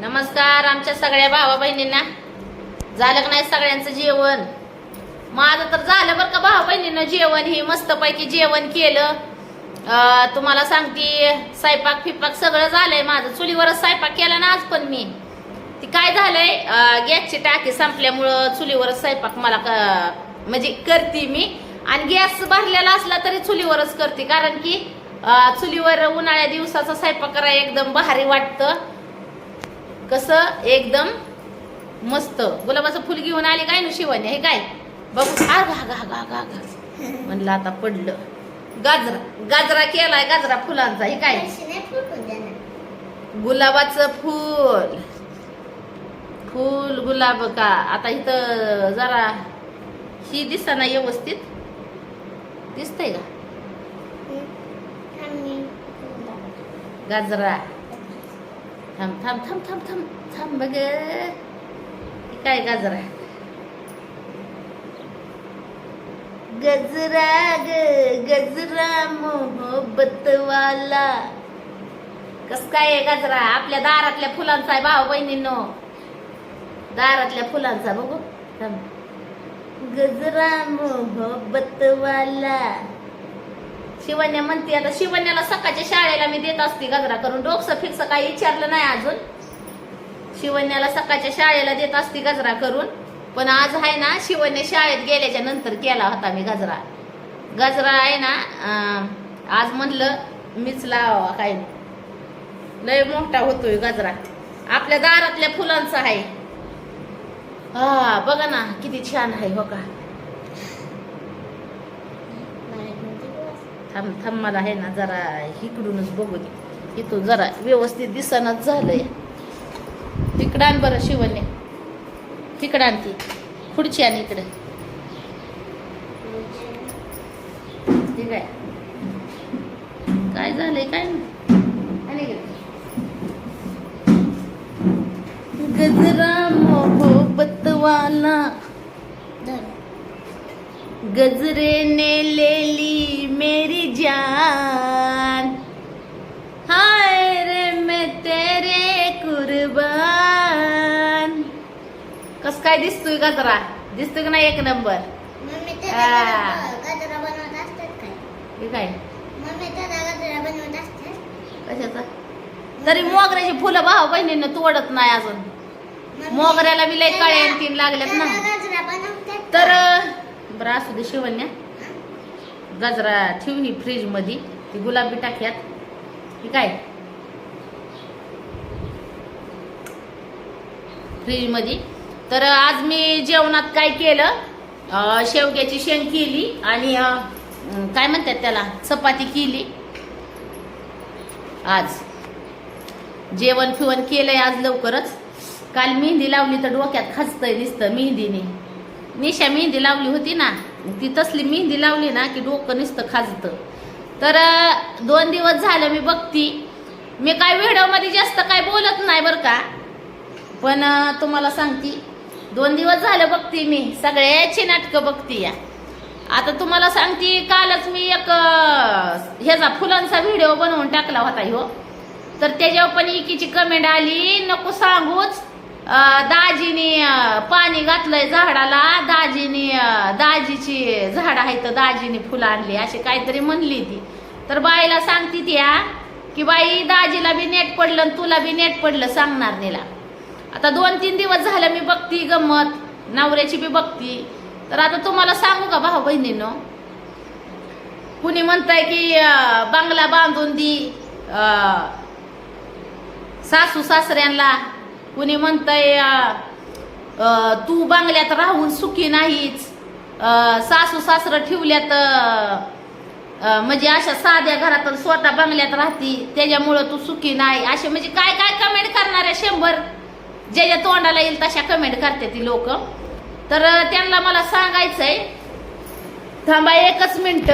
नमस्कार आमच्या सगळ्या भावा बहिणींना. झालं का नाही सगळ्यांचं जेवण? माझं तर झालं बरं का भावा बहिणीनं जेवण. हे मस्तपैकी जेवण केलं. तुम्हाला सांगते स्वयंपाक फिपाक सगळं झालंय माझं. चुलीवरच स्वयंपाक केला ना आज पण मी. ती काय झालंय? गॅसची टाकी संपल्यामुळं चुलीवरच स्वयंपाक मला क- म्हणजे करते मी. आणि गॅस भरलेला असला तरी चुलीवरच करते. कारण की चुलीवर उन्हाळ्या दिवसाचा स्वयंपाक करायला एकदम भारी वाटतं. कसं एकदम मस्त. गुलाबाचं फुल घेऊन आली काय ना शिवानी हे काय? बघू. हा गा गा गा गा गा. म्हणलं आता पडलं. गाजरा गाजरा केलाय गाजरा फुलांचा. हे काय? गुलाबाचं फूल. फुल गुलाब का? आता इथं जरा ही दिसा ना व्यवस्थित. दिसतंय का? गाजरा. थांब थांब थांब थांब थांब थांब बघ. काय गाजरा गजरा ग गजरा मोहब्बतवाला. कस काय आहे गजरा? आपल्या दारातल्या फुलांचा आहे भाऊ बहिणींनो. दारातल्या फुलांचा बघू. थांब. गजरा मोहब्बतवाला. शिवण्या म्हणते आता शिवण्याला सकाळच्या शाळेला मी देत असते गजरा करून. डोकसं फिक्स काही विचारलं नाही अजून. शिवण्याला सकाळच्या शाळेला देत असते गजरा करून. पण आज आहे ना शिवण्या शाळेत गेल्याच्यानंतर केला होता मी गजरा गजरा आहे ना आज म्हणलं मीच लावा काय. लय मोठा होतोय गजरा आपल्या दारातल्या फुलांचा आहे. हा बघा ना किती छान आहे हो का. थांब थांब मला आहे ना जरा इकडूनच बघू दे इथून जरा व्यवस्थित दिसनाच झालंय. तिकडं आण बरं शिवण्य. तिकडं आण ती. पुढची आण इकडे. ठीक आहे काय झालंय काय आणि गजरा मोहब्बत वाला. गजरे ने मेरी जान। हाय रे मैं तेरे कुर्बान। कस काय दिसतोय गजरा दिसतोय का नाही एक नंबर? हे. काय? कशाचा? तरी मोगऱ्याची फुलं भाऊ बहिणीनं तोडत नाही अजून. मोगऱ्याला बी लय काळे आणि तीन लागल्यात ना. तर बरं असू दे शिवण्या. गजरा ठेव फ्रीजमध्ये फ्रीजमध्ये ती गुलाबी टाक्यात ही काय? फ्रीजमध्ये तर आज मी जेवणात काय केलं? शेवग्याची शेंग केली आणि काय म्हणतात त्याला? चपाती केली. आज. जेवण फिवण केलंय आज लवकरच. काल मेहंदी लावली तर डोक्यात खाजतंय दिसतं मेहंदीने. निशा मेहंदी लावली होती ना? ती तसली मेहंदी लावली ना की डोकं नुसतं खाजतं. तर दोन दिवस झालं मी बघती. मी काय व्हिडिओमध्ये जास्त काय बोलत नाही बरं का. पण तुम्हाला सांगती. दोन दिवस झालं बघती मी. सगळ्याची नाटकं बघती या. आता तुम्हाला सांगते कालच मी एक ह्याचा फुलांचा व्हिडिओ बनवून टाकला होता ह्यो. तर त्याच्यावर पण एकीची कमेंट आली नको सांगूच. दाजीने पाणी घातलंय झाडाला. दाजीने दाजीची झाड आहे तर दाजीने फुलं आणली अशी काहीतरी म्हणली ती. तर बाईला सांगते त्या की बाई दाजीला बी नेट पडलं आणि तुला बी नेट पडलं सांगणार नेला. आता दोन तीन दिवस झालं मी बघती गंमत नवऱ्याची बी बघती. तर आता तुम्हाला सांगू का भाऊ बहिणीनं? कुणी म्हणताय की बांगला बंगला बांधून दी सासू सासऱ्यांना. कुणी म्हणतंय तू बंगल्यात राहून सुखी नाहीच. सासू सासरं ठेवल्यात म्हणजे अशा साध्या घरात स्वतः बंगल्यात राहती त्याच्यामुळं तू सुखी नाही. असे म्हणजे काय काय कमेंट करणाऱ्या शंभर? ज्याच्या तोंडाला येईल तशा कमेंट करते ती लोक. तर त्यांना मला सांगायचंय थांबा एकच मिनिट.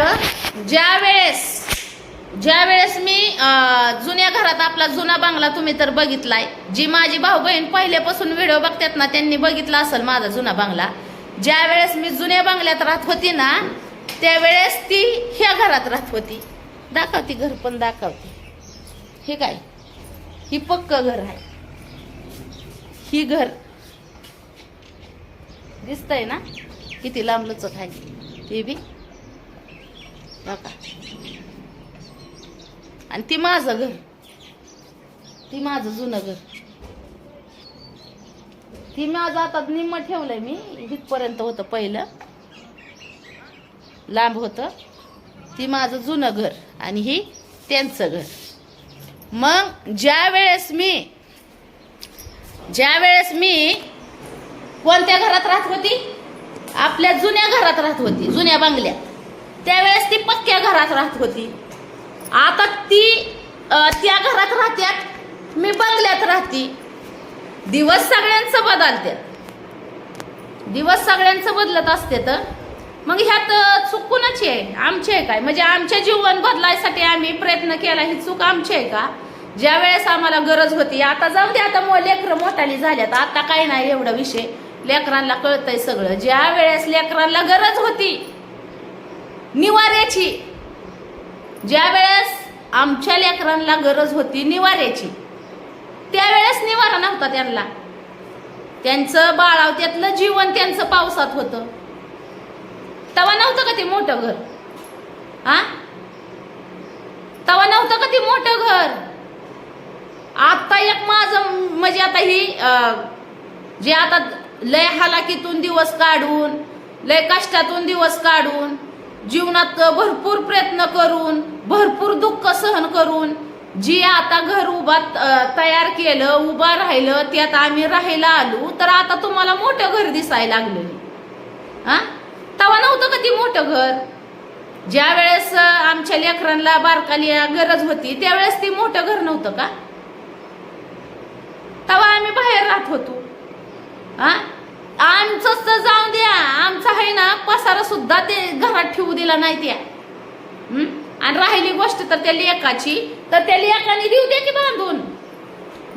ज्या वेळेस ज्या वेळेस मी जुन्या घरात आपला जुना बंगला तुम्ही तर बघितलाय. जी माझी भाऊ बहीण पहिल्यापासून व्हिडिओ बघतात ना त्यांनी बघितला असेल माझा जुना बंगला. ज्या वेळेस मी जुन्या बंगल्यात राहत होती ना त्यावेळेस ती ह्या घरात राहत होती. दाखवती घर पण दाखवते. हे काय? ही पक्क घर आहे. ही घर. दिसतंय ना? किती लांब आहे. ते बी. बघा. आणि ती माझं घर. ती माझं जुनं घर. ती माझं आता निम्म ठेवलंय मी. इथपर्यंत होतं पहिलं. लांब होतं. ती माझं जुनं घर आणि ही त्यांचं घर. मग ज्या वेळेस मी ज्या वेळेस मी कोणत्या घरात राहत होती? आपल्या जुन्या घरात राहत होती जुन्या बंगल्यात. त्यावेळेस ती पक्क्या घरात राहत होती. आता ती त्या घरात राहत्यात मी बंगल्यात राहते. दिवस सगळ्यांचं बदलतात दिवस सगळ्यांचं बदलत असते तर. मग ह्यात चूक कुणाची आहे? आमची आहे काय? म्हणजे आमचे जीवन बदलायसाठी आम्ही प्रयत्न केला ही चूक आमची आहे का? ज्या वेळेस आम्हाला गरज होती. आता जाऊ दे आता मग लेकरं मोठाली झाल्यात. आता काय नाही एवढा विषय. लेकरांना कळतंय सगळं. ज्या वेळेस लेकरांना गरज होती निवाऱ्याची ज्या वेळेस आमच्या लेकरांना गरज होती निवाऱ्याची त्यावेळेस निवारा नव्हता त्यांना. त्यांचं बाळावत्यातलं जीवन त्यांचं पावसात होतं. तवा नव्हतं का ते मोठं घर? हा? तवा नव्हतं का ते मोठं घर? आता एक माझं म्हणजे आता ही जे आता लय हालाकीतून दिवस काढून लय कष्टातून दिवस काढून जीवनात भरपूर प्रयत्न करून भरपूर दुःख सहन करून जी आता घर उभा तयार केलं उभा राहिलं त्यात आम्ही राहायला आलो तर आता तुम्हाला मोठं घर दिसायला लागलं हा? तवा नव्हतं का ती मोठं घर? ज्या वेळेस आमच्या लेकरांना बारकाली गरज होती त्यावेळेस ती मोठं घर नव्हतं का? तवा आम्ही बाहेर राहत होतो. हा? आमचंच तर जाऊन द्या. आमचा आहे ना पसारा सुद्धा ते घरात ठेवू दिला नाही त्या. आणि राहिली गोष्ट तर त्या लेखाची तर त्या लेखाने देऊ दे की बांधून.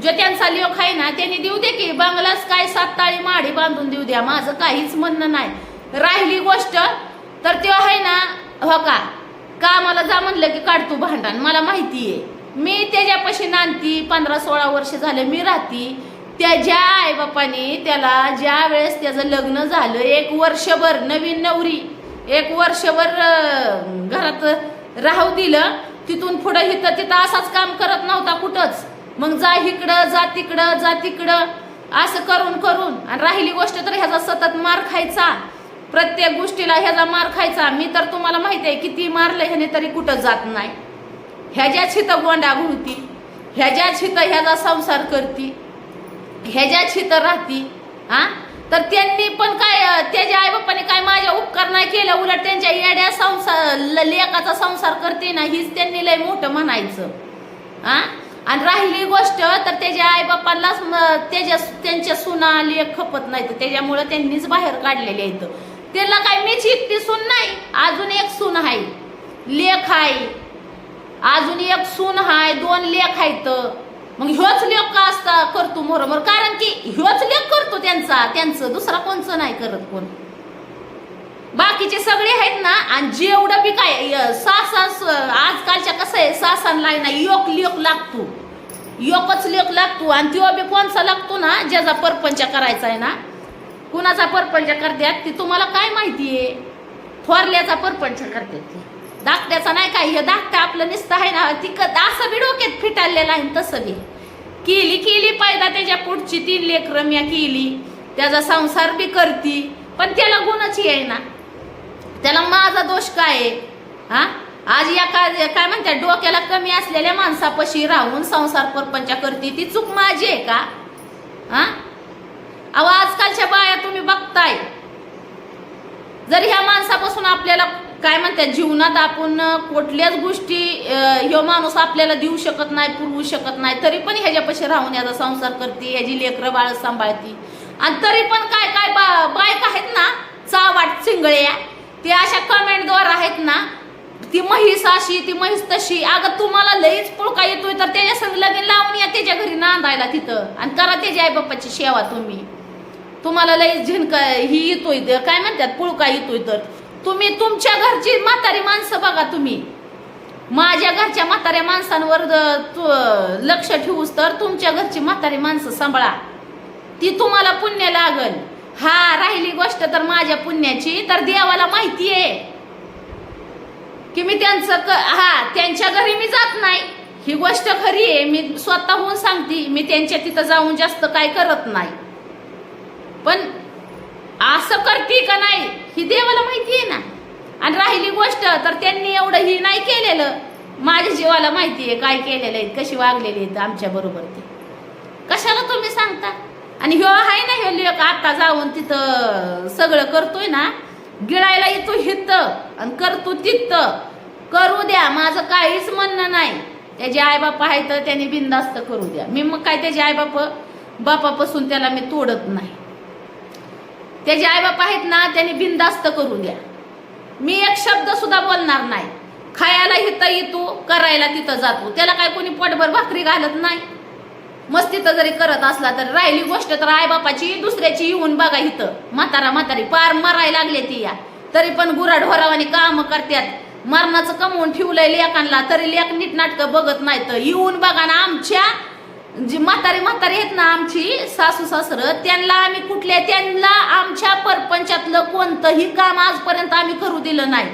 जो त्यांचा लेख आहे ना त्यांनी देऊ दे की बंगलाच काय सात ताळी माडी बांधून देऊ द्या. माझं काहीच म्हणणं नाही. राहिली गोष्ट तर ते आहे ना हो का? का मला जा म्हणलं की काढतो भांडण? मला माहिती आहे मी त्याच्यापाशी नांदती पंधरा सोळा वर्ष झाले मी राहती. त्याच्या आईबापाने त्याला ज्या वेळेस त्याचं लग्न झालं एक वर्षभर नवीन नवरी एक वर्षभर घरात राहू दिलं तिथून पुढं हिथं तिथं असाच काम करत नव्हता कुठंच. मग जा इकडं जा तिकडं जा तिकडं असं करून करून. आणि राहिली गोष्ट तर ह्याचा सतत मार खायचा. प्रत्येक गोष्टीला ह्याचा मार खायचा. मी तर तुम्हाला माहिती आहे किती मारलं ह्याने तरी कुठं जात नाही. ह्याच्याच हिथं गोंडा घुळती ह्याच्याच हिथं ह्याचा संसार करती. ह्याच्या हिथं राहती हा? तर त्यांनी पण काय त्याच्या आईबापाने काय माझ्या उपकार नाही केलं उलट त्यांच्या येड्या संसार ल- संसार करते ना हीच त्यांनी लय मोठं म्हणायचं. हा? आणि राहिली गोष्ट तर त्याच्या आईबापांनाच म- त्याच्या त्यांच्या सुना लेख खपत नाही तर त्याच्यामुळं त्यांनीच बाहेर काढलेले आहेत. त्याला काय मीच एकटी सून नाही अजून एक सून आहे. लेख आहे. अजून एक सून आहे दोन लेख आहेत. मग ह्योच लेख का असता करतो मोरमोर? कारण की ह्योच लेख करतो त्यांचा. त्यांचं दुसरा कोणचं नाही करत कोण? बाकीचे सगळे आहेत ना आणि जेवढं बी काय य- सासास आजकालच्या कसं आहे सासांना ना योग लेख लागतो. योकच लेख लागतो आणि तो बी कोणचा लागतो ना ज्याचा परपंच करायचा आहे ना? कुणाचा परपंच करतात ती तुम्हाला काय माहिती आहे? थोरल्याचा परपंच करतात दाखण्याचा धाकट्याचा नाही काय हे धाकटं आपलं निसतं आहे ना ती असं बी डोक्यात फिटाळलेलं आहे तसं बी. केली केली पायदा त्याच्या पुढची तीन लेकरं म्या केली. त्याचा संसार बी करती पण त्याला गुणच आहे ना त्याला माझा दोष काय आहे? हा? आज या काय काय म्हणतात डोक्याला कमी असलेल्या माणसापाशी राहून संसार परपंच करते ती चूक माझी आहे का? हा? अहो आजकालच्या बाया तुम्ही बघताय. जर ह्या माणसापासून आपल्याला काय म्हणतात जीवनात आपण कुठल्याच गोष्टी ह्यो माणूस आपल्याला देऊ शकत नाही पुरवू शकत नाही तरी पण ह्याच्यापाशी राहून याचा संसार करते ह्याची लेकरं बाळ सांभाळते. आणि तरी पण काय काय बा बायका आहेत ना चावाट चिंगळ्या ते अशा कमेंटद्वार आहेत ना ती म्हैस अशी ती म्हैस तशी अगं तुम्हाला लईच पुळका येतोय तर त्याच्या संग लगीन लावून या त्याच्या घरी नांदायला तिथं आणि करा त्याच्या आई बाप्पाची सेवा तुम्ही. तुम्हाला लईच झिणका ही येतोय तर काय म्हणतात पुळका येतोय तर. तुम्ही तुमच्या घरची म्हातारी माणसं बघा तुम्ही. माझ्या घरच्या म्हाताऱ्या माणसांवर तु- लक्ष ठेवूस तर तुमच्या घरची म्हातारी माणसं सांभाळा. ती तुम्हाला पुण्य लागल. हा राहिली गोष्ट तर माझ्या पुण्याची तर देवाला माहिती आहे. की मी त्यांचं क- हा त्यांच्या घरी मी जात नाही. ही गोष्ट खरी आहे. मी स्वतःहून सांगते मी त्यांच्या तिथं जाऊन जास्त काय करत नाही. पण असं करते का नाही? ही देवाला माहिती आहे ना? आणि राहिली गोष्ट तर त्यांनी एवढं ही नाही केलेलं. माझ्या जीवाला माहिती आहे काय केलेलं आहे कशी वागलेली आहेत आमच्या बरोबर ते. कशाला तुम्ही सांगता? आणि ह्यो आहे ना ह्यो लेख आता जाऊन तिथं सगळं करतोय ना गिळायला येतो हित आणि करतो तिथं करू द्या माझं काहीच म्हणणं नाही. त्याचे आईबाप आहे तर त्याने बिंदास्त करू द्या. मी मग काय त्याचे आईबाप? बापापासून त्याला मी तोडत नाही. त्याचे आईबाप आहेत ना त्यांनी बिनदास्त करून द्या. मी एक शब्द सुद्धा बोलणार नाही. खायला इथं येतो करायला तिथं जातो. त्याला काय कोणी पोटभर भाकरी घालत नाही. मस्तीचं जरी करत असला तर राहिली गोष्ट तर आईबापाची दुसऱ्याची येऊन बघा इथं. म्हातारा म्हातारी पार मरायला लागले ती या. तरी पण गुराढोरावाने काम करतात मरणाचं कमवून ठेवलंय लेखांना तरी लेख नीटनाटकं बघत नाही तर येऊन बघा ना आमच्या जी म्हातारी म्हातारी आहेत ना आमची सासू सासरं त्यांना आम्ही कुठल्या त्यांना आमच्या परपंचातलं कोणतंही काम आजपर्यंत आम्ही करू दिलं नाही.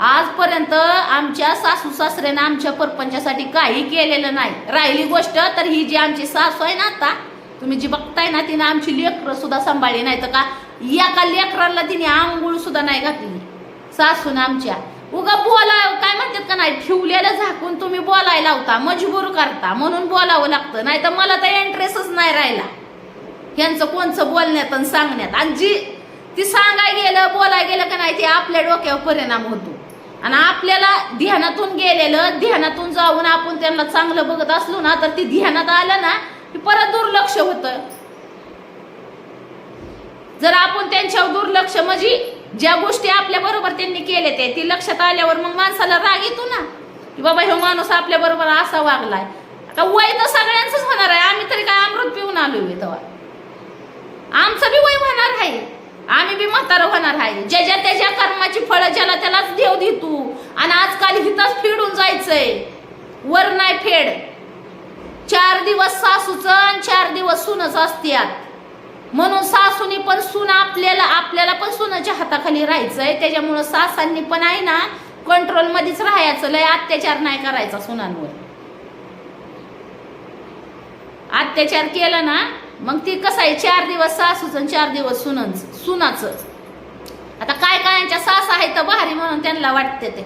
आजपर्यंत आमच्या सासू सासऱ्यानं आमच्या परपंचासाठी काही केलेलं नाही. राहिली गोष्ट तर ही जी आमची सासू आहे ना आता तुम्ही जी बघताय ना तिने आमची लेकरं सुद्धा सांभाळली नाही तर का? एका लेकराला तिने आंघोळ सुद्धा नाही घातली. सासून आमच्या. उगा बोला काय म्हणतात का नाही ठेवलेलं झाकून तुम्ही बोलायला लावता मजबूर करता म्हणून बोलावं लागतं. नाही तर मला तर इंटरेस्टच नाही राहिला. यांचं कोणचं बोलण्यात आणि सांगण्यात? आणि जी ती सांगाय गेलं बोलाय गेलं का नाही ते आपल्या डोक्यावर परिणाम होतो. आणि आपल्याला ध्यानातून गेलेलं ध्यानातून जाऊन आपण त्यांना चांगलं बघत असलो ना तर ती ध्यानात आलं ना की परत दुर्लक्ष होतं. जर आपण त्यांच्यावर दुर्लक्ष म्हणजे ज्या गोष्टी आपल्या बरोबर त्यांनी केले ते ती लक्षात आल्यावर मग माणसाला राग येतो ना. की बाबा हे माणूस आपल्या बरोबर असा वागलाय. आता वय तर सगळ्यांचंच होणार आहे. आम्ही तरी काय अमृत पिऊन आलो तेव्हा. आमचं बी वय होणार आहे. आम्ही बी म्हातारं होणार आहे. ज्याच्या त्याच्या कर्माची फळं ज्याला त्यालाच देव देतो. आणि आजकाल हिथंच फेडून जायचंय. वर नाही फेड. चार दिवस सासूचं आणि चार दिवस सुनच असत्यात. म्हणून सासूनी पण सून आपल्याला आपल्याला पण सुनाच्या हाताखाली राहायचंय. त्याच्यामुळं सासांनी पण आहे ना कंट्रोल मध्येच राहायचं. लय अत्याचार नाही करायचा सुनांवर. अत्याचार केला ना मग ती कसं आहे? चार दिवस सासूचं आणि चार दिवस सुनांच सुनाचं. आता काय कायांच्या सास आहे तर भारी म्हणून त्यांना वाटते ते.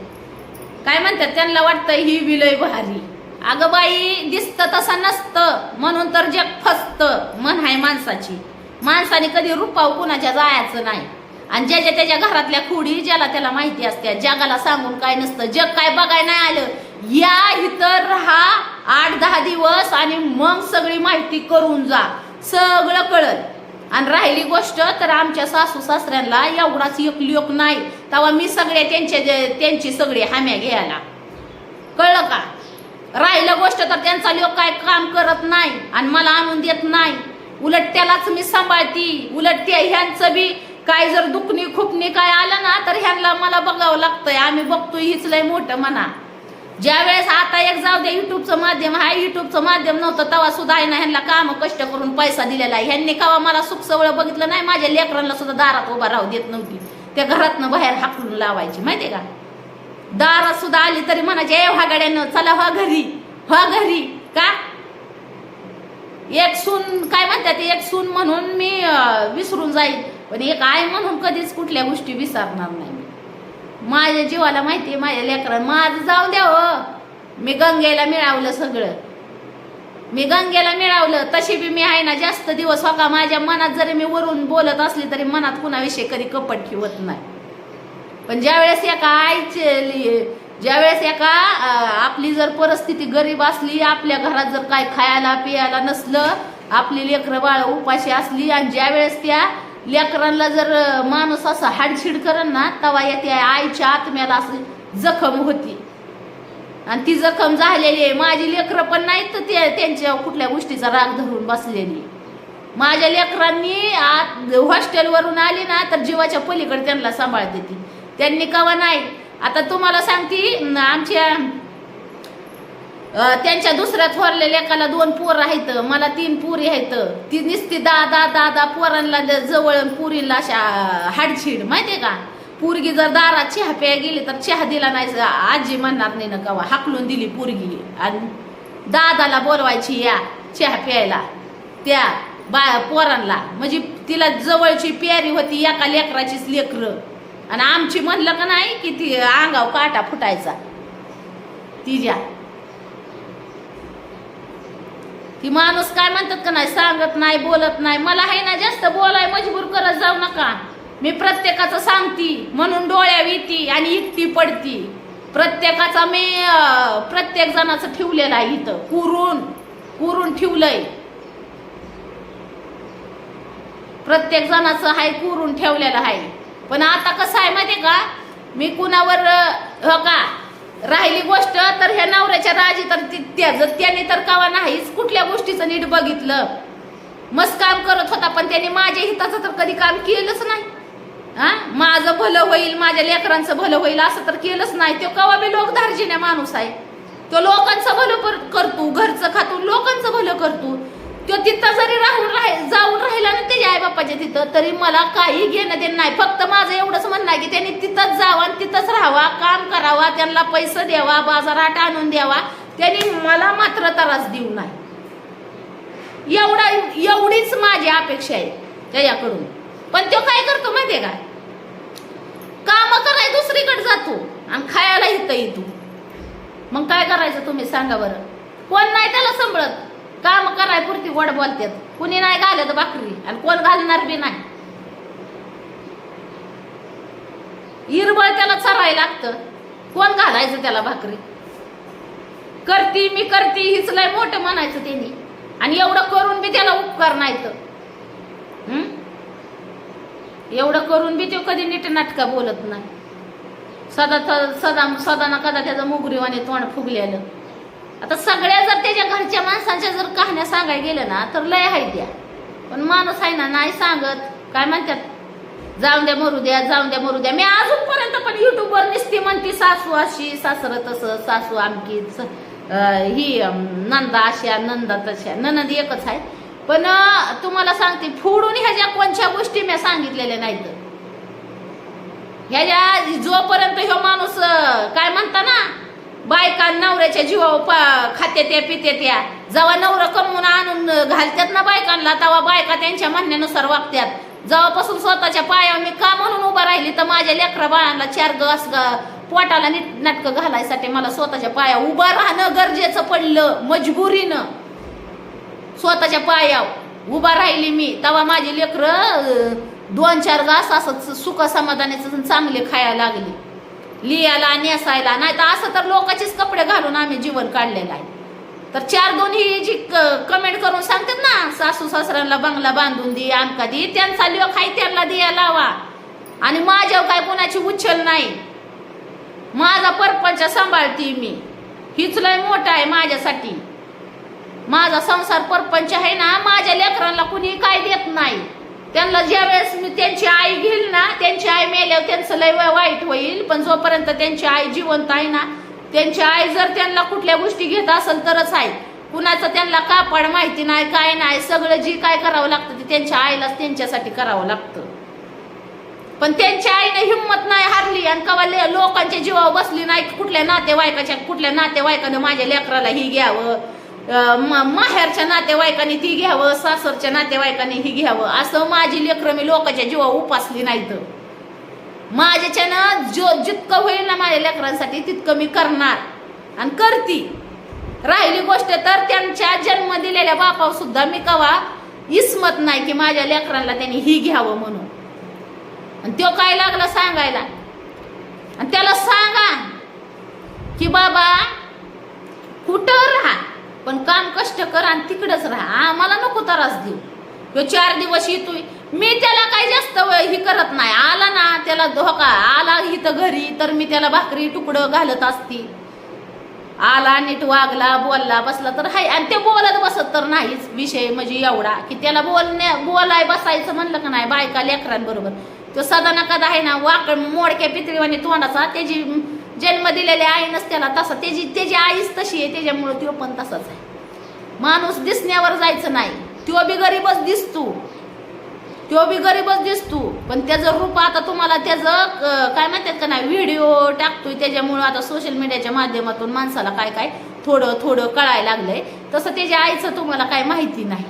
काय म्हणतात? त्यांना वाटतं ही विलय भारी. अगं बाई दिसतं तसं नसतं. म्हणून तर जग फसतं. मन आहे माणसाची. माणसाने कधी रुपाव कुणाच्या जायचं नाही. आणि ज्याच्या त्याच्या घरातल्या खुडी ज्याला त्याला माहिती असते जगाला सांगून काय नसतं जग काय बघाय नाही आलं. या इतर राहा आठ दहा दिवस आणि मग सगळी माहिती करून जा. सगळं कळल. आणि राहिली गोष्ट तर आमच्या सासू सासऱ्यांना एवढाच एक लोक नाही. तेव्हा मी सगळ्या त्यांच्या त्यांची सगळी हाम्या घ्यायला. कळलं का? राहिलं गोष्ट तर त्यांचा लोक काय काम करत नाही आणि मला आणून देत नाही. उलट त्यालाच मी सांभाळती. उलट त्या ह्यांचं बी काय जर दुखणी खुपणी काय आलं ना तर ह्यांना मला बघावं लागतंय. आम्ही बघतो हीच लय मोठं म्हणा. ज्या वेळेस आता एक जाऊ द्या युट्यूबचं माध्यम हा युट्यूबचं माध्यम नव्हतं तेव्हा सुद्धा आहे ना ह्यांना काम कष्ट करून पैसा दिलेला आहे. ह्यांनी कवा मला सुख सवळ बघितलं नाही माझ्या लेकरांना सुद्धा दारात उभा राहू देत नव्हती. त्या घरातनं बाहेर हाकलून लावायची माहितीये का? दारात सुद्धा आली तरी म्हणायचे ए व्हा गाड्यानं चला व्हा घरी व्हा घरी. का? एक सून काय म्हणतात एक सून म्हणून मी विसरून जाईल पण एक आई म्हणून कधीच कुठल्या गोष्टी विसरणार नाही मी. माझ्या जीवाला माहितीये माझ्या लेकरा माझं जाऊ द्या हो. मी गंगेला मिळावलं सगळं. मी गंगेला मिळावलं तशी बी मी आहे ना जास्त दिवस हो माझ्या मनात जरी मी वरून बोलत असली तरी मनात कुणाविषयी कधी कपट ठेवत नाही. पण ज्यावेळेस एका आईचे ज्यावेळेस एका आपली जर परिस्थिती गरीब असली आपल्या घरात जर काय खायला पियाला नसलं आपली लेकरं बाळ उपाशी असली आणि ज्यावेळेस त्या लेकरांना जर माणूस असं हाडछिड करन ना तेव्हा या त्या आईच्या आत्म्याला असं जखम होती. आणि ती जखम झालेली आहे. माझी लेकरं पण नाहीत तर ते त्यांच्या कुठल्या गोष्टीचा राग धरून बसलेली माझ्या लेकरांनी आत हॉस्टेलवरून आली ना तर जीवाच्या पलीकडे त्यांना सांभाळते ती त्यांनी कवा नाही आता तुम्हाला सांगती आमच्या त्यांच्या दुसऱ्या थोरल्या लेकाला दोन पोर आहेत मला तीन पुरी आहेत. ती निसती दादा दादा पोरांना ज- जवळ पुरीला अशा हाडछीड माहितीये का? पोरगी जर दारात चहा प्याय गेली तर चहा दिला नाही आजी म्हणणार नाही ना कवा हाकलून दिली पोरगी. आणि दादाला बोलवायची या चहा प्यायला. त्या बा पोरांना म्हणजे तिला जवळची प्यारी होती एका लेकराचीच लेकरं. आणि आमची म्हणलं का नाही की ती अंगाव काटा फुटायचा. तिच्या. ती माणूस काय म्हणतात का नाही सांगत नाही बोलत नाही. मला आहे ना जास्त बोलाय मजबूर करत जाऊ नका. मी प्रत्येकाचं सांगती म्हणून डोळ्या येती आणि इकती पडती. प्रत्येकाचा मी प्रत्येक जणाचं ठेवलेला आहे इथं. कुरून कुरून ठेवलंय. प्रत्येक जणाचं हाय कुरून ठेवलेलं आहे. पण आता कसं आहे माहिती का? मी कुणावर हो का? राहिली गोष्ट तर ह्या नवऱ्याच्या राजी तर ती- त्याचं त्याने तर कवा नाहीच कुठल्या गोष्टीचं नीट बघितलं. मस्त काम करत होता पण त्याने माझ्या हिताचं तर कधी काम केलंच नाही. हा? माझं भलं होईल माझ्या लेकरांचं भलं होईल असं तर केलंच नाही. तो कवा बी लोक धार्जिण्या माणूस आहे. तो लोकांचं भलं करतो घरचं खातो लोकांचं भलं करतो. तो तिथं जरी राहून राह जाऊन राहिला ना त्याच्या आई बापाच्या तिथं तरी मला काही घेणं देणं नाही. फक्त माझं एवढंच म्हणणं आहे की त्यांनी तिथंच जावं आणि तिथंच राहावा काम करावा त्यांना पैसे द्यावा बाजारात आणून द्यावा. त्यांनी मला मात्र त्रास देऊ नाही एवढा एवढीच माझी अपेक्षा आहे त्याच्याकडून. पण तो काय करतो माहितीये का? काम कराय दुसरीकडे जातो आणि खायला इथं येतो. मग काय करायचं तुम्ही सांगा बरं. कोण नाही त्याला सांभाळत. काम कराय पुरती गोड बोलतात कुणी नाही घालत भाकरी आणि कोण घालणार बी नाही. इरबळ त्याला चरायला लागतं. कोण घालायचं त्याला भाकरी? करती मी करती हीच लय मोठं म्हणायचं त्यांनी. आणि एवढं करून बी त्याला उपकार नाही तर. एवढं करून बी तो कधी नीट नाटका बोलत नाही. सदा सदा सदा ना कदा त्याचं मुगरीवाने तोंड फुगलेलं. आता सगळ्या जर त्याच्या घरच्या माणसांच्या जर कहाण्या सांगायला गेल्या ना तर लय आहे त्या. पण माणूस आहे ना नाही सांगत. काय म्हणतात? जाऊन द्या मरू द्या जाऊन द्या मरू द्या. मी अजूनपर्यंत पण युट्यूबवर निसती म्हणते सासू अशी सासर तसं सासू आमकी अं, ही नंदा अशा नंदा तशा ननद एकच आहे. पण तुम्हाला सांगते फोडून ह्याच्या कोणत्या गोष्टी मी सांगितलेल्या नाहीत. ह्याच्या जोपर्यंत ह्यो माणूस काय म्हणता ना बायका नवऱ्याच्या जीवावर पा- खात्या त्या पित्या त्या. जेव्हा नवरं कमवून आणून घालतात ना बायकांना तेव्हा बायका त्यांच्या म्हणण्यानुसार वागतात जेव्हापासून स्वतःच्या पायावर मी का म्हणून उभा राहिली तर माझ्या लेकरा बाळांना चार गस पोटाला नीट नाटकं घालायसाठी मला स्वतःच्या पाया उभं राहणं गरजेचं पडलं मजबुरीनं. स्वतःच्या पायावर उभा राहिली मी तेव्हा माझी लेकरं दोन चार घास असं सुख समाधानाचं चांगले खायला लागली. लियाला नेसायला. नाही तर असं तर लोकांचेच कपडे घालून आम्ही जीवन काढलेलं आहे. तर चार दोन्ही जी कमेंट करून सांगतात ना सासू सासऱ्यांना बंगला बांधून दे आमका दे त्यांचा लिओ खाई त्यांना दिया लावा. आणि माझ्यावर काय कोणाची उच्छल नाही. माझा परपंच सांभाळते मी. हीच लय मोठा आहे माझ्यासाठी. माझा संसार परपंच आहे ना माझ्या लेकरांना कुणी काय देत नाही. त्यांना ज्या वेळेस मी त्यांची आई घेईल ना त्यांची आई मेल्यावर त्यांचं लय वाईट होईल. पण जोपर्यंत त्यांची आई जिवंत आहे ना त्यांची आई जर त्यांना कुठल्या गोष्टी घेत असेल तरच आहे. कुणाचं त्यांना कापड माहिती नाही काय नाही सगळं जी काय करावं लागतं ते त्यांच्या आईलाच त्यांच्यासाठी करावं लागतं. पण त्यांच्या आईने हिंमत नाही हारली आणि कवा ले- लोकांच्या जीवावर बसली नाही कुठल्या नातेवाईकाच्या कुठल्या नातेवाईकानं माझ्या लेकराला ही घ्यावं? माहेरच्या नातेवाईकांनी ती घ्यावं सासरच्या नातेवाईकांनी ही घ्यावं. असं माझी लेकरं मी लोकांच्या जीवा उपासली नाहीत. माझ्याच्यानं जो जितकं होईल ना माझ्या लेकरांसाठी तितकं मी करणार आणि करती. राहिली गोष्ट तर त्यांच्या जन्म दिलेल्या बापावर सुद्धा मी कवा इसमत नाही की माझ्या लेकरांना त्यांनी ही घ्यावं म्हणून. आणि तो काय लागला सांगायला? आणि त्याला सांगा की बाबा कुठं राहा? पण काम कष्ट कर आणि तिकडंच राहा. आम्हाला नको त्रास देऊ. तो चार दिवस येतोय. मी त्याला काही जास्त व- हे करत नाही. आला ना त्याला धोका. आला इथं घरी तर मी त्याला भाकरी तुकडं घालत असती. आला नीट वागला बोलला बसला तर हाय. आणि ते बोलत बसत तर नाहीच. विषय म्हणजे एवढा की त्याला बोलण्या बोलाय बसायचं म्हणलं का नाही? बायका लेकरांबरोबर. तो सदा नका आहे ना वाकड मोडक्या पितळीवाणी तोंडाचा त्याची जन्म दिलेल्या आई त्याला तसा. त्याची त्याची आईच तशी आहे त्याच्यामुळं तो पण तसाच आहे. माणूस दिसण्यावर जायचं नाही. तो बी गरीबच दिसतो. तो बी गरीबच दिसतो. पण त्याचं रूप आता तुम्हाला त्याचं काय म्हणतात का नाही व्हिडिओ टाकतोय. त्याच्यामुळं आता सोशल मीडियाच्या माध्यमातून माणसाला काय काय थोडं थोडं कळायला लागलंय. तसं त्याच्या आईचं तुम्हाला काय माहिती नाही.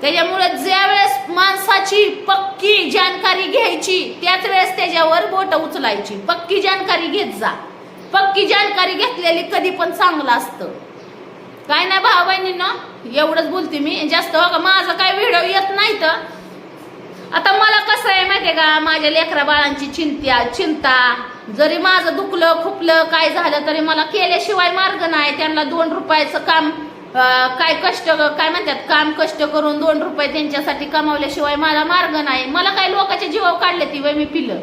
त्याच्यामुळे ज्या वेळेस माणसाची पक्की जानकारी घ्यायची त्याच वेळेस त्याच्यावर बोट उचलायची. पक्की जानकारी घेत जा. पक्की जानकारी घेतलेली कधी पण चांगलं असतं. काय नाही भाऊ ना एवढंच बोलते मी. जास्त हो का माझा काय व्हिडिओ येत नाही तर. आता मला कसं आहे माहितीये का माझ्या लेकरा बाळांची चिंत्या चिंता. जरी माझं दुखलं खुपलं काय झालं तरी मला केल्याशिवाय मार्ग नाही. त्यांना दोन रुपयाचं काम काय कष्ट काय म्हणतात काम कष्ट करून दोन रुपये त्यांच्यासाठी कमावल्याशिवाय मला मार्ग नाही. मला काय लोकाच्या जीवाव काढले ती वय मी पिलं.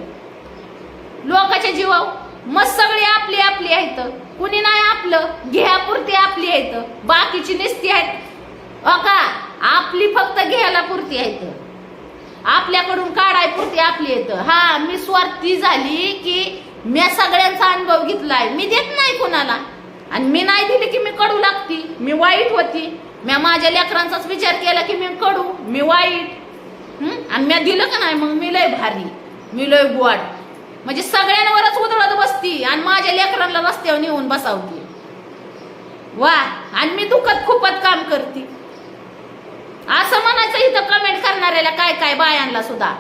लोकाच्या जीवाव मग सगळी आपली आपली आहेत. कुणी नाही आपलं घ्यापुरती आपली आहेत. बाकीची निस्ती आहेत. अका आपली फक्त घ्यायला पुरती आहेत. आपल्याकडून काढाय पुरती आपली आहेत. हा मी स्वार्थी झाली की मी सगळ्यांचा अनुभव घेतलाय. मी देत नाही कुणाला. आणि मी नाही दिली की मी कडू लागती. मी वाईट होती. मी माझ्या लेकरांचाच विचार केला की मी कडू. मी वाईट. आणि मी दिलं का नाही? मग मी लय भारी. मी लय गोड म्हणजे सगळ्यांवरच उधळत बसती आणि माझ्या लेकरांना रस्त्यावर नेऊन बसावती. वा आणि मी दुखत खूपच काम करते. असं म्हणायचं इथं कमेंट करणाऱ्याला काय काय बायांना सुद्धा.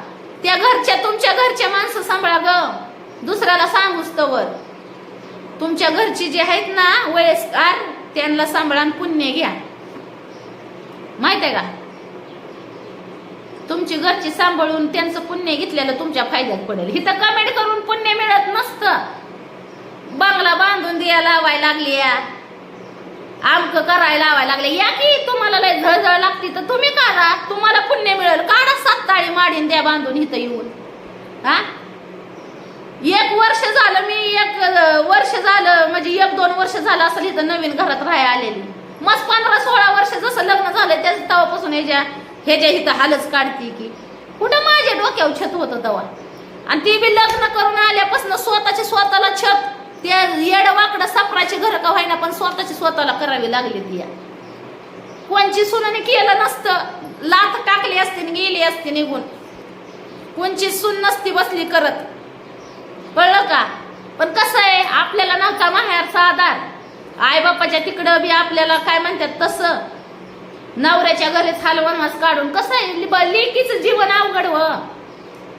त्या घरच्या तुमच्या घरच्या माणसं सांभाळा ग. दुसऱ्याला सांगूच तवर. तुमच्या घरची जे आहेत ना वयस्कार त्यांना सांभाळा पुण्य घ्या. माहीत आहे का? तुमची घरची सांभाळून त्यांचं पुण्य घेतलेलं तुमच्या फायद्यात पडेल. इथं कमेंट करून पुण्य मिळत नसतं. बंगला बांधून द्या लावायला लागली या. आमक करायला लावायला लागले. या की तुम्हाला लय झळझळ लागते. तर तुम्ही करा. तुम्हाला पुण्य मिळेल. काढा सात ताळी माडीन द्या बांधून इथं येऊन. हा? एक वर्ष झालं मी एक वर्ष झालं म्हणजे एक दोन वर्ष झालं असं इथं नवीन घरात राहायला आलेली. मस्त पंधरा सोळा वर्ष जसं लग्न झालं त्याच तवापासून ह्याच्या ह्याच्या इथं हालच काढते की. कुठं माझ्या डोक्यावर छत होतं तेव्हा. आणि ती बी लग्न करून आल्यापासून स्वतःच्या स्वतःला छत त्या येड वाकडं सापराची घर का व्हायना पण स्वतःची स्वतःला करावी लागली ती कोणची सुनाने केलं नसतं. लाथ टाकली असते गेली असते निघून. कोणची सून नसती बसली करत. कळलं का? पण कसं आहे आपल्याला नव्हता माहेरचा आधार. आईबापाच्या तिकडं बी आपल्याला काय म्हणतात तसं. नवऱ्याच्या घरीच हालवनवास काढून कसं आहे लेकीचं जीवन अवघड व.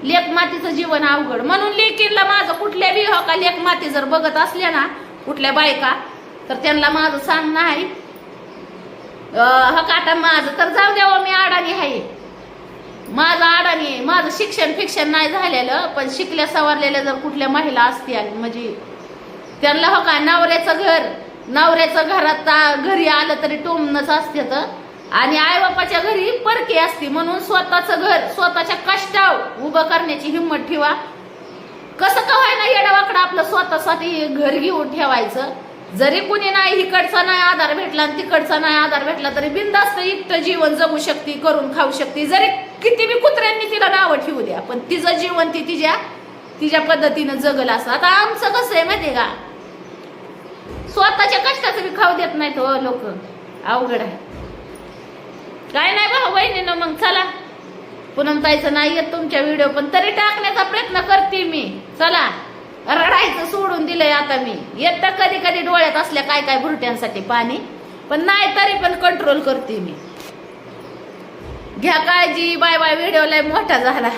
लेख मातीचं जीवन अवघड. म्हणून लेकीला माझं कुठल्या बी हो का लेख माती जर बघत असल्या ना कुठल्या बायका तर त्यांना माझं सांग नाही अं, हो का आता माझं तर जाऊ द्यावं हो, मी अडाणी आहे. माझं अडाणी आहे. माझं शिक्षण फिक्षण नाही झालेलं पण शिकल्या सवारलेल्या जर कुठल्या महिला असतील म्हणजे त्यांना हो का नवऱ्याचं घर नवऱ्याचं घरात घरी आलं तरी टोमणंच असते तर. आणि आईबापाच्या घरी परकी असते म्हणून स्वतःचं घर स्वतःच्या कष्टाव उभं करण्याची हिंमत ठेवा. कसं का व्हायना येडावाकडं आपलं स्वतःसाठी घर घेऊन ठेवायचं? जरी कुणी नाही इकडचा नाही आधार भेटला आणि तिकडचा नाही आधार भेटला तरी बिंदास्त इतकं जीवन जगू शकते करून खाऊ शकते. जरी किती मी कुत्र्यांनी तिला नावं ठेवू द्या पण तिचं जीवन ती तिच्या तिच्या पद्धतीनं जगल असं. आता आमचं कसं आहे माहिती का? स्वतःच्या कष्टाचं मी खाऊ देत नाहीत हो लोक. अवघड आहे. काय नाही भाऊ बहिणीनं मग चला. पूनमताईचं नाही येत तुमच्या व्हिडिओ पण तरी टाकण्याचा प्रयत्न करते मी. चला. रडायचं सोडून दिलंय आता मी. येत कधी कधी डोळ्यात असल्या काय काय भुरट्यांसाठी पाणी पण नाही तरी पण कंट्रोल करते मी. घ्या काळजी बाय बाय व्हिडिओ लय मोठा झाला.